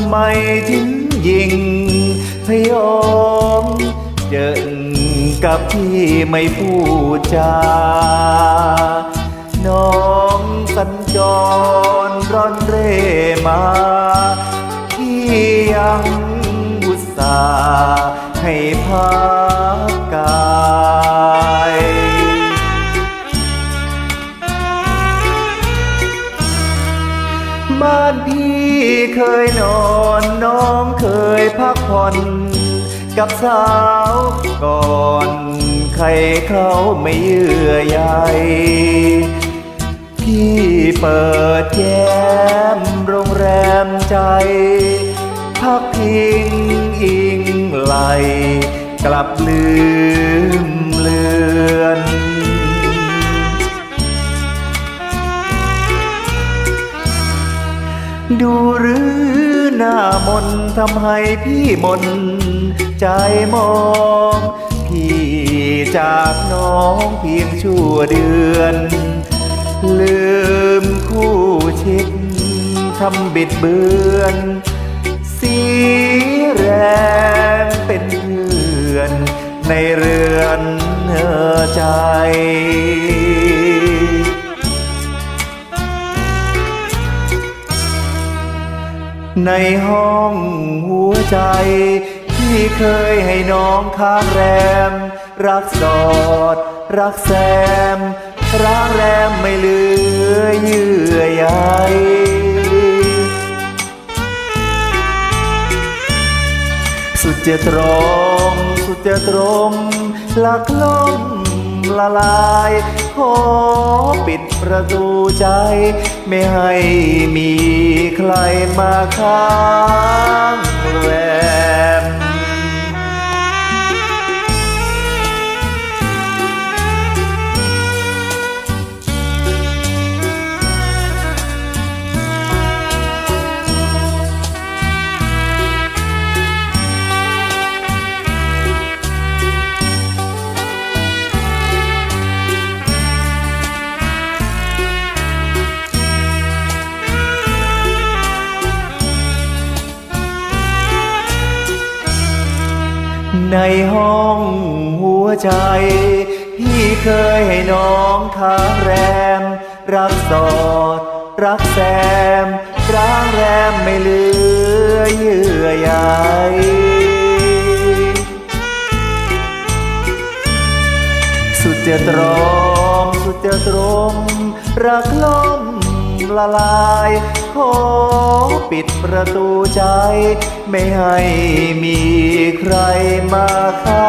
ำไมถึงยิงพยอมเดินกับพี่ไม่พูดจา น้องสัญจรร่อนเร่มา พี่ยังอุตส่าห์ให้พา เคยนอนน้องเคยพักผ่อนกับสาวก่อนใครเขาไม่เยื่อใยพี่เปิดแย้มโรงแรมใจ พักพิงอิงไหล กลับลืมเลือน ดูหรือหน้ามนทำให้พี่มน ใจมอง พี่จากน้องเพียงชั่วเดือน ลืมคู่ชิดทำบิดเบือน สีแรงเป็นเพื่อน ในเรือนเนอใจ ในห้องหัวใจ ที่เคยให้น้องค้างแรม รักสอด รักแซมร้างแรมไม่เหลือเยื่อใยสุดจะตรมสุดจะตรมหลักล้ม ละลาย ขอปิดประตูใจ ไม่ให้มีใครมาค้า ในห้องหัวใจ พี่เคยให้น้องค้างแรม รักสอด รักแซมร้างแรมไม่เหลือเยื่อใยสุดจะตรอมสุดจะตรมรักล้ม ละลาย ขอปิดประตูใจ ไม่ให้มีใครมาค้า